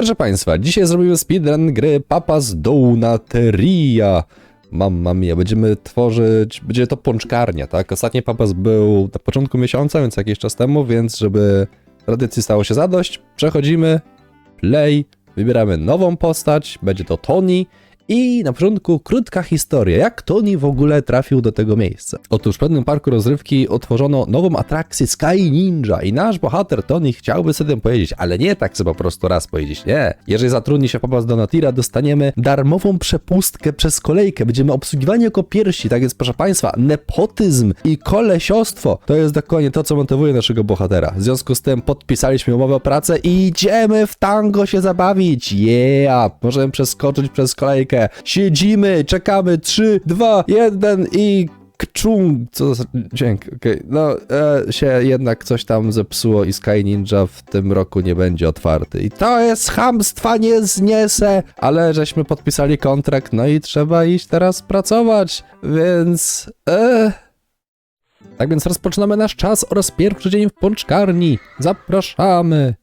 Proszę Państwa, dzisiaj zrobimy speedrun gry Papas Donateria. Mamma mia, będziemy tworzyć, będzie to pączkarnia, tak? Ostatni Papas był na początku miesiąca, więc jakiś czas temu, więc żeby tradycji stało się zadość, przechodzimy, play, wybieramy nową postać, będzie to Tony i na początku krótka historia, jak Tony w ogóle trafił do tego miejsca. Otóż w pewnym parku rozrywki otworzono nową atrakcję Sky Ninja i nasz bohater Tony chciałby sobie tym pojeździć, ale nie tak sobie po prostu raz pojeździć, nie. Jeżeli zatrudni się Papas do Natira, dostaniemy darmową przepustkę przez kolejkę, będziemy obsługiwani jako pierwsi, tak więc proszę Państwa, nepotyzm i kolesiostwo to jest dokładnie to, co motywuje naszego bohatera. W związku z tym podpisaliśmy umowę o pracę i idziemy w tango się zabawić, yeah, możemy przeskoczyć przez kolejkę, siedzimy, czekamy, 3, 2, 1 i kczung, co za dźwięk, okej, no e, się jednak coś tam zepsuło i Sky Ninja w tym roku nie będzie otwarty. I to jest chamstwa, nie zniesę, ale żeśmy podpisali kontrakt, no i trzeba iść teraz pracować, więc e, tak więc rozpoczynamy nasz czas oraz pierwszy dzień w pączkarni, zapraszamy!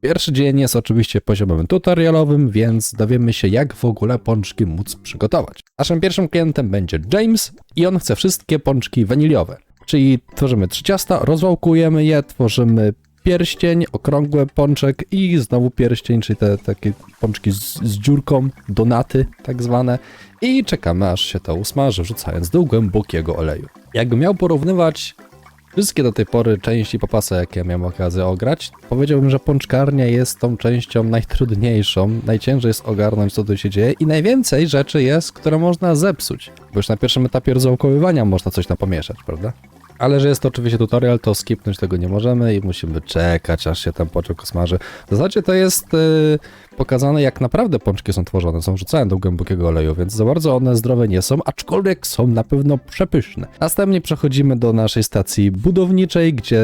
Pierwszy dzień jest oczywiście poziomem tutorialowym, więc dowiemy się, jak w ogóle pączki móc przygotować. Naszym pierwszym klientem będzie James i on chce wszystkie pączki waniliowe. Czyli tworzymy trzy ciasta, rozwałkujemy je, tworzymy pierścień, okrągły pączek i znowu pierścień, czyli te takie pączki z, z dziurką, donaty tak zwane. I czekamy aż się to usmaży, wrzucając do głębokiego oleju. Jakbym miał porównywać wszystkie do tej pory części popasa, jakie miałem okazję ograć, powiedziałbym, że pączkarnia jest tą częścią najtrudniejszą, najciężej jest ogarnąć, co tu się dzieje i najwięcej rzeczy jest, które można zepsuć, bo już na pierwszym etapie rozwałkowywania można coś tam pomieszać, prawda? Ale że jest to oczywiście tutorial, to skipnąć tego nie możemy i musimy czekać, aż się tam pączek smaży. W zasadzie to jest yy, pokazane, jak naprawdę pączki są tworzone. Są wrzucane do głębokiego oleju, więc za bardzo one zdrowe nie są, aczkolwiek są na pewno przepyszne. Następnie przechodzimy do naszej stacji budowniczej, gdzie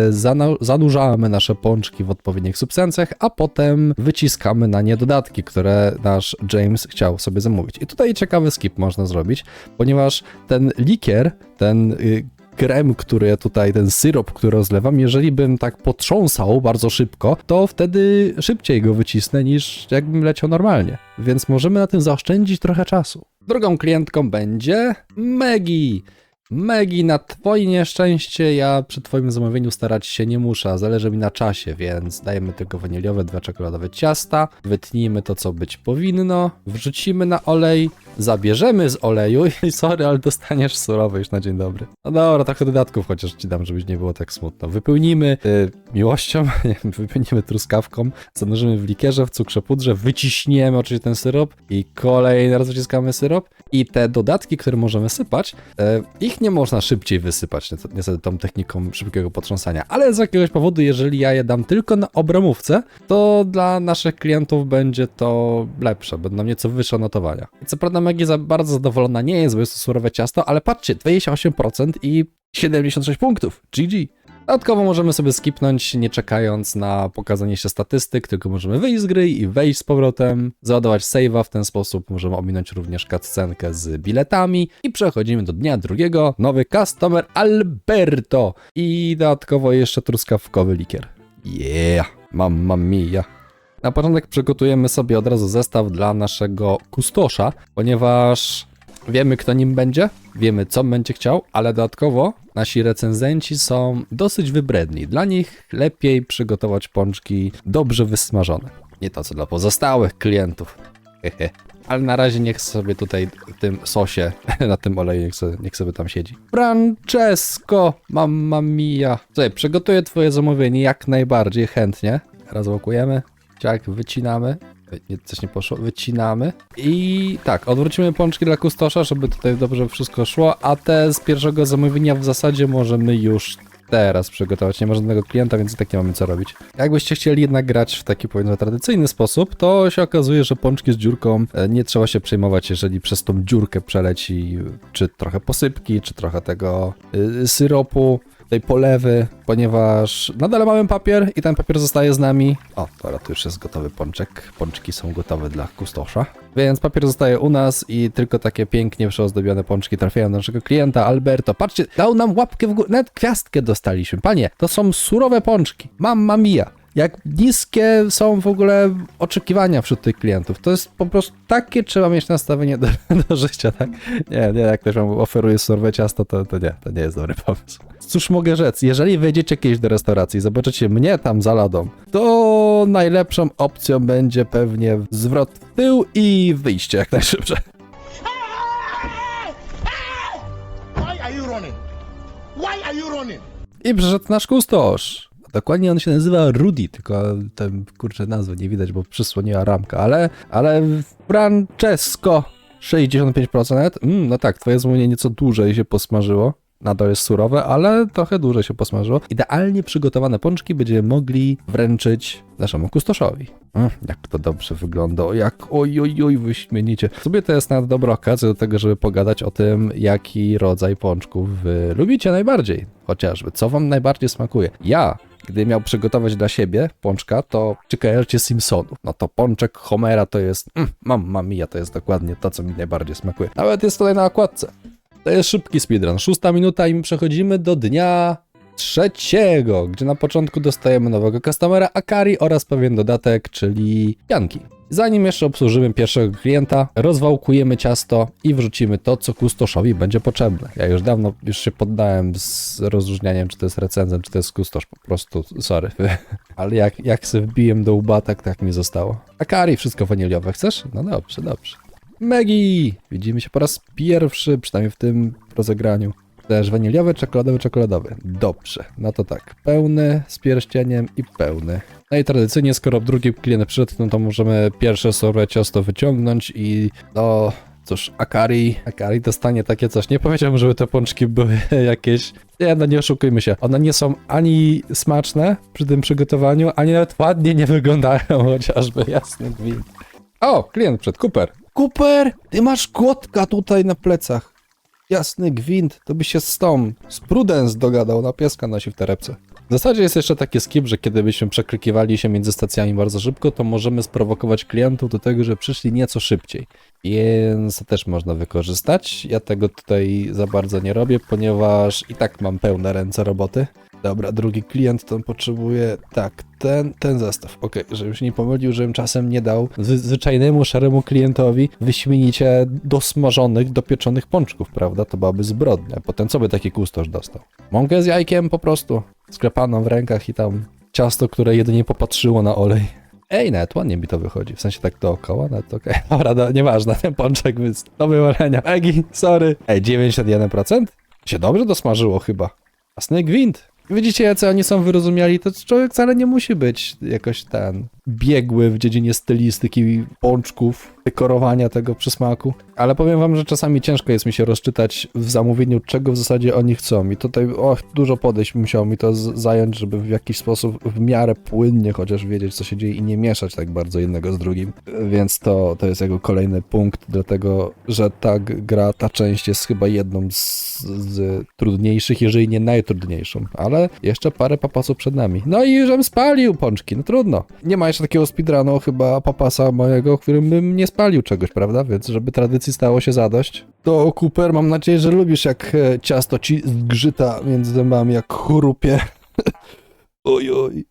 zanurzamy nasze pączki w odpowiednich substancjach, a potem wyciskamy na nie dodatki, które nasz James chciał sobie zamówić. I tutaj ciekawy skip można zrobić, ponieważ ten likier, ten yy, krem, który ja tutaj, ten syrop, który rozlewam, jeżeli bym tak potrząsał bardzo szybko, to wtedy szybciej go wycisnę niż jakbym leciał normalnie. Więc możemy na tym zaoszczędzić trochę czasu. Drugą klientką będzie Megi. Megi, na twoje nieszczęście ja przy twoim zamówieniu starać się nie muszę, zależy mi na czasie, więc dajemy tylko waniliowe, dwa czekoladowe ciasta, wytnijmy to, co być powinno, wrzucimy na olej, zabierzemy z oleju i sorry, ale dostaniesz surowy już na dzień dobry. No dobra, trochę dodatków chociaż ci dam, żebyś nie było tak smutno. Wypełnimy y, miłością, wypełnimy truskawką, zanurzymy w likierze, w cukrze pudrze, wyciśniemy oczywiście ten syrop i kolejny raz wyciskamy syrop i te dodatki, które możemy sypać, e, ich nie można szybciej wysypać, niestety- tą techniką szybkiego potrząsania, ale z jakiegoś powodu, jeżeli ja je dam tylko na obramówce, to dla naszych klientów będzie to lepsze, będą nieco wyższe notowania. Co prawda Maggie za bardzo zadowolona nie jest, bo jest to surowe ciasto, ale patrzcie, 28% i 76 punktów, GG. Dodatkowo możemy sobie skipnąć, nie czekając na pokazanie się statystyk, tylko możemy wyjść z gry i wejść z powrotem, załadować save'a, w ten sposób możemy ominąć również cutscenkę z biletami i przechodzimy do dnia drugiego, nowy customer Alberto i dodatkowo jeszcze truskawkowy likier. Yeah, mamma mia. Na początek przygotujemy sobie od razu zestaw dla naszego kustosza, ponieważ wiemy kto nim będzie, wiemy co będzie chciał, ale dodatkowo nasi recenzenci są dosyć wybredni. Dla nich lepiej przygotować pączki dobrze wysmażone. Nie to co dla pozostałych klientów. Hehe. Ale na razie niech sobie tutaj w tym sosie, na tym oleju, niech sobie, niech sobie tam siedzi. Francesco, mamma mia. Słuchaj, przygotuję twoje zamówienie jak najbardziej chętnie. Rozłokujemy. Tak, wycinamy. Nie, coś nie poszło. Wycinamy. I tak, odwrócimy pączki dla kustosza, żeby tutaj dobrze wszystko szło, a te z pierwszego zamówienia w zasadzie możemy już teraz przygotować. Nie ma żadnego klienta, więc i tak nie mamy co robić. Jakbyście chcieli jednak grać w taki powiedzmy tradycyjny sposób, to się okazuje, że pączki z dziurką e, nie trzeba się przejmować, jeżeli przez tą dziurkę przeleci czy trochę posypki, czy trochę tego y, syropu tej polewy, ponieważ nadal mamy papier i ten papier zostaje z nami. O, dobra, tu już jest gotowy pączek. Pączki są gotowe dla kustosza. Więc papier zostaje u nas i tylko takie pięknie przeozdobione pączki trafiają do naszego klienta Alberto. Patrzcie, dał nam łapkę w górę, nawet gwiazdkę dostaliśmy. Panie, to są surowe pączki. Mamma mia. Jak niskie są w ogóle oczekiwania wśród tych klientów. To jest po prostu takie trzeba mieć nastawienie do, do życia, tak? Nie, nie, jak ktoś wam oferuje surowé ciasto, to, to nie, to nie jest dobry pomysł. Cóż mogę rzec, jeżeli wejdziecie kiedyś do restauracji i zobaczycie mnie tam za ladą, to najlepszą opcją będzie pewnie zwrot w tył i wyjście jak najszybciej. Why are you running? I przyszedł nasz kustosz. Dokładnie on się nazywa Rudy, tylko ten kurczę nazwy nie widać, bo przysłoniła ramka, ale, ale Francesco 65%. Mm, no tak, twoje złonie nieco dłużej się posmażyło. Nadal jest surowe, ale trochę dłużej się posmażyło. Idealnie przygotowane pączki będziemy mogli wręczyć naszemu kustoszowi. Mm, jak to dobrze wygląda, jak oj, oj, oj, wyśmienicie. Sobie to jest na dobrą okazję do tego, żeby pogadać o tym, jaki rodzaj pączków lubicie najbardziej. Chociażby, co wam najbardziej smakuje. Ja gdy miał przygotować dla siebie pączka, to czy kojarzycie Simpsonów? No to pączek Homera to jest, mm, mamma mia, to jest dokładnie to, co mi najbardziej smakuje. Nawet jest tutaj na okładce. To jest szybki speedrun, szósta minuta i my przechodzimy do dnia trzeciego, gdzie na początku dostajemy nowego customera Akari oraz pewien dodatek, czyli pianki. Zanim jeszcze obsłużymy pierwszego klienta, rozwałkujemy ciasto i wrzucimy to, co kustoszowi będzie potrzebne. Ja już dawno już się poddałem z rozróżnianiem, czy to jest recenzent, czy to jest kustosz, po prostu, sorry. Ale jak, jak sobie wbiłem do łba, tak, tak mi zostało. Akari, wszystko waniliowe, chcesz? No dobrze, dobrze. Megi! Widzimy się po raz pierwszy, przynajmniej w tym rozegraniu. Też waniliowy, czekoladowy, czekoladowy. Dobrze, no to tak. Pełny z pierścieniem i pełny. No i tradycyjnie, skoro drugi klient przyszedł, no to możemy pierwsze sobie ciasto wyciągnąć i no... Cóż, Akari, Akari dostanie takie coś. Nie powiedziałbym, żeby te pączki były jakieś... Nie, no nie oszukujmy się. One nie są ani smaczne przy tym przygotowaniu, ani nawet ładnie nie wyglądają, chociażby jasny gwint. O, klient przed, Cooper. Cooper, ty masz kotka tutaj na plecach. Jasny gwint, to by się z tą, z Prudence dogadał, na pieska nosi w torebce. W zasadzie jest jeszcze taki skip, że kiedy byśmy przeklikiwali się między stacjami bardzo szybko, to możemy sprowokować klientów do tego, że przyszli nieco szybciej. Więc to też można wykorzystać. Ja tego tutaj za bardzo nie robię, ponieważ i tak mam pełne ręce roboty. Dobra, drugi klient to potrzebuje, tak, ten, ten zestaw. Okej, żebym się nie pomylił, żebym czasem nie dał zwy- zwyczajnemu, szaremu klientowi wyśmienicie dosmażonych, dopieczonych pączków, prawda? To byłaby zbrodnia. Potem co by taki kustosz dostał? Mąkę z jajkiem po prostu, sklepaną w rękach i tam ciasto, które jedynie popatrzyło na olej. Ej, nawet ładnie mi to wychodzi, w sensie tak dookoła, nawet okej. Dobra, no, nieważne, ten pączek jest do wywalenia. Egi, sorry. Ej, 91%? Się dobrze dosmażyło chyba. Jasny gwint. Widzicie, jacy oni są wyrozumiali, to człowiek wcale nie musi być jakoś ten biegły w dziedzinie stylistyki pączków, dekorowania tego przysmaku. Ale powiem wam, że czasami ciężko jest mi się rozczytać w zamówieniu, czego w zasadzie oni chcą. I tutaj, och, dużo podejść musiało mi to zająć, żeby w jakiś sposób w miarę płynnie chociaż wiedzieć, co się dzieje i nie mieszać tak bardzo jednego z drugim. Więc to, to jest jego kolejny punkt, dlatego, że ta gra, ta część jest chyba jedną z, z trudniejszych, jeżeli nie najtrudniejszą. Ale jeszcze parę papasów przed nami. No i żem spalił pączki, no trudno. Nie ma jeszcze takiego speedrunu chyba papasa mojego, którym bym nie spalił czegoś, prawda? Więc żeby tradycji stało się zadość. To Cooper, mam nadzieję, że lubisz jak e, ciasto ci zgrzyta między zębami, jak chrupie. oj, oj.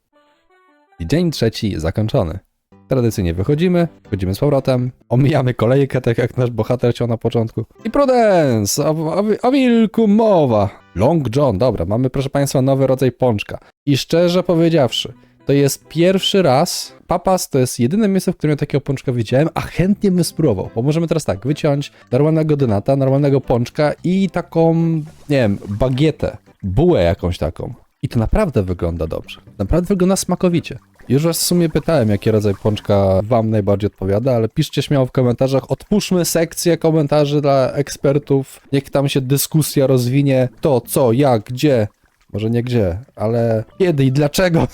I dzień trzeci zakończony. Tradycyjnie wychodzimy, wchodzimy z powrotem, omijamy kolejkę, tak jak nasz bohater chciał na początku. I Prudence! O, o, o wilku mowa! Long John, dobra, mamy proszę Państwa nowy rodzaj pączka. I szczerze powiedziawszy, to jest pierwszy raz, Papas to jest jedyne miejsce, w którym takiego pączka widziałem, a chętnie bym spróbował, bo możemy teraz tak, wyciąć normalnego donata, normalnego pączka i taką, nie wiem, bagietę, bułę jakąś taką. I to naprawdę wygląda dobrze. Naprawdę wygląda smakowicie. Już was w sumie pytałem, jaki rodzaj pączka wam najbardziej odpowiada, ale piszcie śmiało w komentarzach. Otwórzmy sekcję komentarzy dla ekspertów. Niech tam się dyskusja rozwinie. To, co, jak, gdzie. Może nie gdzie, ale kiedy i dlaczego.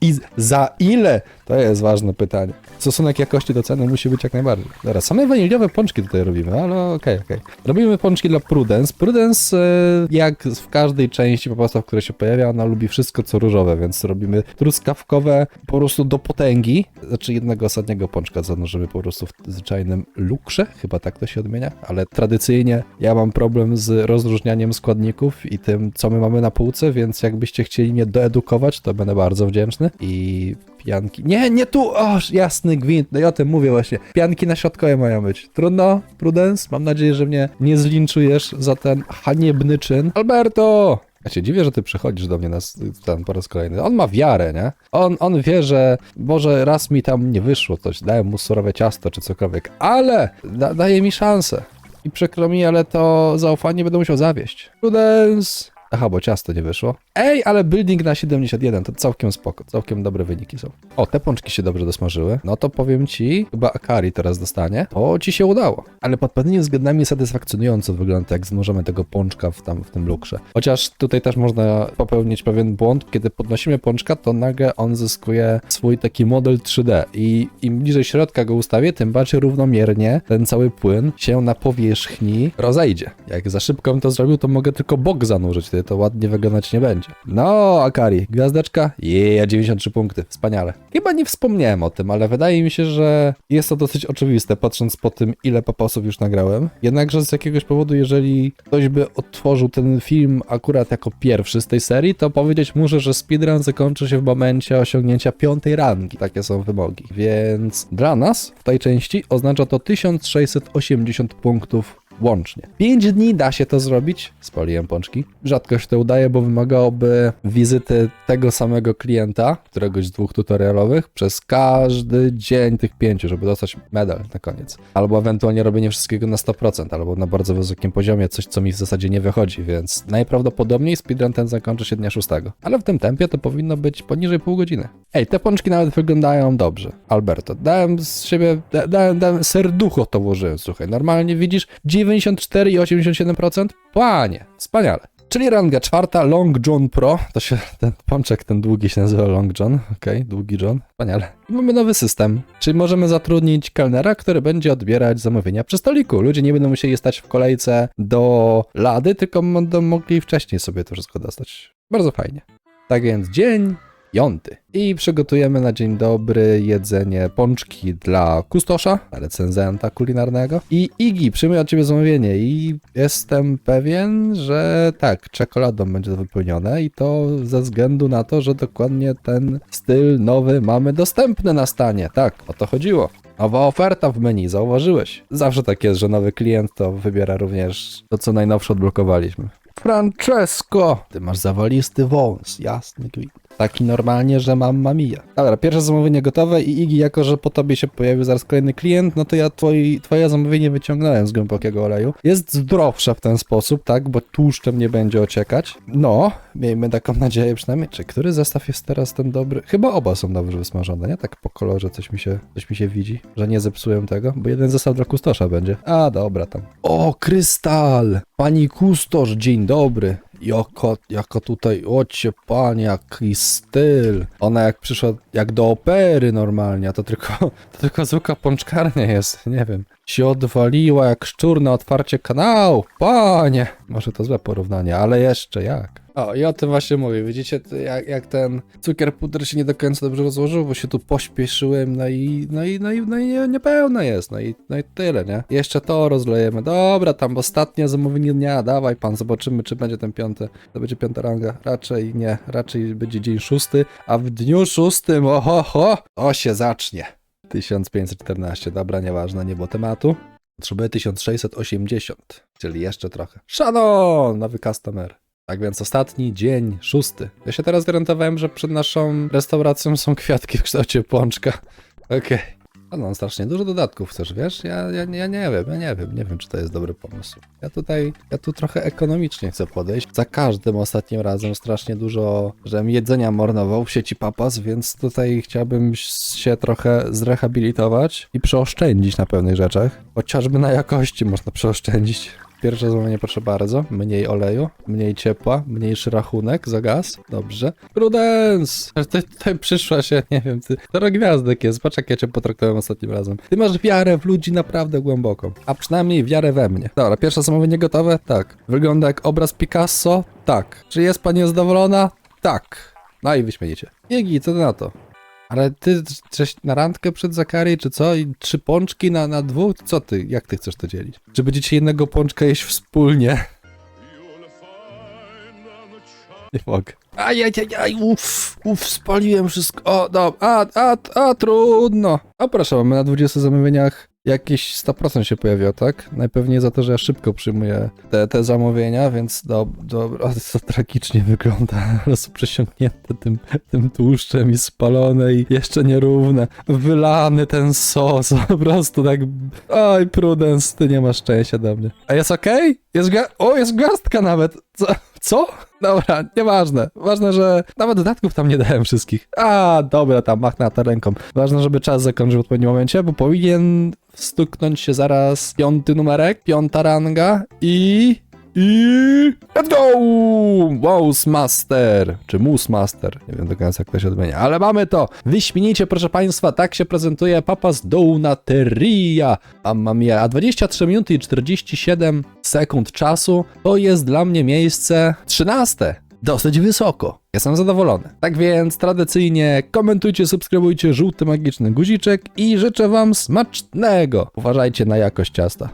I za ile To jest ważne pytanie. Stosunek jakości do ceny musi być jak najbardziej. Teraz same waniliowe pączki tutaj robimy, ale okej, okej. Robimy pączki dla Prudence. Prudence, e, jak w każdej części po prostu, w której się pojawia, ona lubi wszystko co różowe, więc robimy truskawkowe po prostu do potęgi. Znaczy jednego ostatniego pączka zanurzymy po prostu w zwyczajnym lukrze, chyba tak to się odmienia, ale tradycyjnie ja mam problem z rozróżnianiem składników i tym, co my mamy na półce, więc jakbyście chcieli mnie doedukować, to będę bardzo wdzięczny. I pianki. Nie, nie tu! O, jasny gwint. No i o tym mówię właśnie. Pianki na środkowe mają być. Trudno, Prudence. Mam nadzieję, że mnie nie zlinczujesz za ten haniebny czyn. Alberto! Ja się dziwię, że ty przychodzisz do mnie na ten po raz kolejny. On ma wiarę, nie? On, on wie, że może raz mi tam nie wyszło coś, dałem mu surowe ciasto czy cokolwiek, ale da, daje mi szansę. I przykro mi, ale to zaufanie będę musiał zawieść. Prudence! Aha, bo ciasto nie wyszło. Ej, ale building na 71 to całkiem spoko, całkiem dobre wyniki są. O, te pączki się dobrze dosmażyły. No to powiem ci, chyba Akari teraz dostanie. To ci się udało. Ale pod pewnymi względami satysfakcjonująco wygląda, jak znużamy tego pączka w, tam, w tym lukrze. Chociaż tutaj też można popełnić pewien błąd. Kiedy podnosimy pączka, to nagle on zyskuje swój taki model 3D i im bliżej środka go ustawię, tym bardziej równomiernie ten cały płyn się na powierzchni rozejdzie. Jak za szybko bym to zrobił, to mogę tylko bok zanurzyć, wtedy to ładnie wyglądać nie będzie. No, Akari, gwiazdeczka? Jeja, 93 punkty, wspaniale. Chyba nie wspomniałem o tym, ale wydaje mi się, że jest to dosyć oczywiste, patrząc po tym, ile papasów już nagrałem. Jednakże z jakiegoś powodu, jeżeli ktoś by otworzył ten film akurat jako pierwszy z tej serii, to powiedzieć muszę, że speedrun zakończy się w momencie osiągnięcia piątej rangi. Takie są wymogi. Więc dla nas w tej części oznacza to 1680 punktów łącznie. 5 dni da się to zrobić. Spaliłem pączki. Rzadko się to udaje, bo wymagałoby wizyty tego samego klienta, któregoś z dwóch tutorialowych, przez każdy dzień tych pięciu, żeby dostać medal na koniec. Albo ewentualnie robienie wszystkiego na 100%, albo na bardzo wysokim poziomie, coś co mi w zasadzie nie wychodzi, więc najprawdopodobniej speedrun ten zakończy się dnia 6. Ale w tym tempie to powinno być poniżej pół godziny. Ej, te pączki nawet wyglądają dobrze. Alberto, dałem z siebie, da, dałem, dałem serducho to włożyłem, słuchaj. Normalnie widzisz 94 i 87%? Panie, wspaniale. Czyli ranga czwarta, Long John Pro. To się, ten pączek, ten długi się nazywa Long John. Okej, długi John. Wspaniale. I mamy nowy system. Czyli możemy zatrudnić kelnera, który będzie odbierać zamówienia przy stoliku. Ludzie nie będą musieli stać w kolejce do lady, tylko będą mogli wcześniej sobie to wszystko dostać. Bardzo fajnie. Tak więc dzień piąty. I przygotujemy na dzień dobry jedzenie pączki dla kustosza, recenzenta kulinarnego. I Igi przyjmuje od ciebie zamówienie i jestem pewien, że tak, czekoladą będzie to wypełnione i to ze względu na to, że dokładnie ten styl nowy mamy dostępny na stanie. Tak, o to chodziło. Nowa oferta w menu, zauważyłeś. Zawsze tak jest, że nowy klient to wybiera również to, co najnowsze odblokowaliśmy. Francesco! Ty masz zawalisty wąs, jasny gwint. Taki normalnie, że mam mamija. Dobra, pierwsze zamówienie gotowe i Igi, jako że po tobie się pojawił zaraz kolejny klient, no to ja twoi, twoje zamówienie wyciągnąłem z głębokiego oleju. Jest zdrowsza w ten sposób, tak, bo tłuszczem nie będzie ociekać. No, miejmy taką nadzieję przynajmniej. Czy który zestaw jest teraz ten dobry? Chyba oba są dobrze wysmażone, nie? Tak po kolorze coś mi się, coś mi się widzi, że nie zepsułem tego, bo jeden zestaw dla kustosza będzie. A, dobra tam. O, krystal! Pani kustosz, dzień dobry. Joko, jako tutaj, ocie panie, jaki styl. Ona jak przyszła, jak do opery normalnie, a to tylko, to tylko zwykła pączkarnia jest, nie wiem. Się odwaliła jak szczur na otwarcie kanału, panie. Może to złe porównanie, ale jeszcze jak. O, i o tym właśnie mówię. Widzicie, jak, jak ten cukier puder się nie do końca dobrze rozłożył, bo się tu pośpieszyłem, no i, no i, no i, no i nie, niepełne jest, no i, no i tyle, nie? Jeszcze to rozlejemy. Dobra, tam ostatnie zamówienie dnia, dawaj pan, zobaczymy, czy będzie ten piąty. To będzie piąta ranga. Raczej nie, raczej będzie dzień szósty, a w dniu szóstym, oho, ho, to się zacznie. 1514, dobra, nieważne, nie było tematu. Potrzebuję 1680, czyli jeszcze trochę. Shannon, nowy customer. Tak więc ostatni dzień, szósty. Ja się teraz zorientowałem, że przed naszą restauracją są kwiatki w kształcie pączka. Okej. A no, strasznie dużo dodatków chcesz, wiesz? Ja, ja, ja nie wiem, ja nie wiem, nie wiem, czy to jest dobry pomysł. Ja tutaj, ja tu trochę ekonomicznie chcę podejść. Za każdym ostatnim razem strasznie dużo, żem jedzenia marnował w sieci Papas, więc tutaj chciałbym się trochę zrehabilitować i przeoszczędzić na pewnych rzeczach. Chociażby na jakości można przeoszczędzić. Pierwsze zamówienie, proszę bardzo. Mniej oleju, mniej ciepła, mniejszy rachunek za gaz. Dobrze. Prudence! Ty, ty przyszła się, nie wiem, ty. To gwiazdek jest. Patrz, jak ja cię potraktowałem ostatnim razem. Ty masz wiarę w ludzi naprawdę głęboką. A przynajmniej wiarę we mnie. Dobra, pierwsze zamówienie gotowe? Tak. Wygląda jak obraz Picasso? Tak. Czy jest pani zadowolona? Tak. No i wyśmienicie. Igi, co ty na to? Ale ty coś na randkę przed Zakari, czy co? I trzy pączki na, na dwóch? Co ty? Jak ty chcesz to dzielić? Czy będziecie jednego pączka jeść wspólnie? Nie mogę. Ajajajaj, uff, uff, spaliłem wszystko. O, no, a, a, a, trudno. A proszę, mamy na 20 zamówieniach jakieś 100% się pojawiło, tak? Najpewniej za to, że ja szybko przyjmuję te, te zamówienia, więc do, dobra, o, to tragicznie wygląda. Roz przesiąknięte tym, tym tłuszczem i spalone i jeszcze nierówne. Wylany ten sos, po prostu tak... Oj, Prudence, ty nie masz szczęścia do mnie. A jest okej? Jest ga... O, jest gwiazdka nawet! Co? Co? Dobra, nieważne. Ważne, że nawet dodatków tam nie dałem wszystkich. A, dobra, tam machnę to ręką. Ważne, żeby czas zakończył w odpowiednim momencie, bo powinien stuknąć się zaraz piąty numerek, piąta ranga i... I... Let's go! Wows Master, czy Moose Master, nie wiem do końca jak to się odmienia, ale mamy to! Wyśmienicie, proszę Państwa, tak się prezentuje Papas Dounateria. Mamma mia, a 23 minuty i 47 sekund czasu to jest dla mnie miejsce 13. Dosyć wysoko. Jestem zadowolony. Tak więc tradycyjnie komentujcie, subskrybujcie żółty magiczny guziczek i życzę Wam smacznego. Uważajcie na jakość ciasta.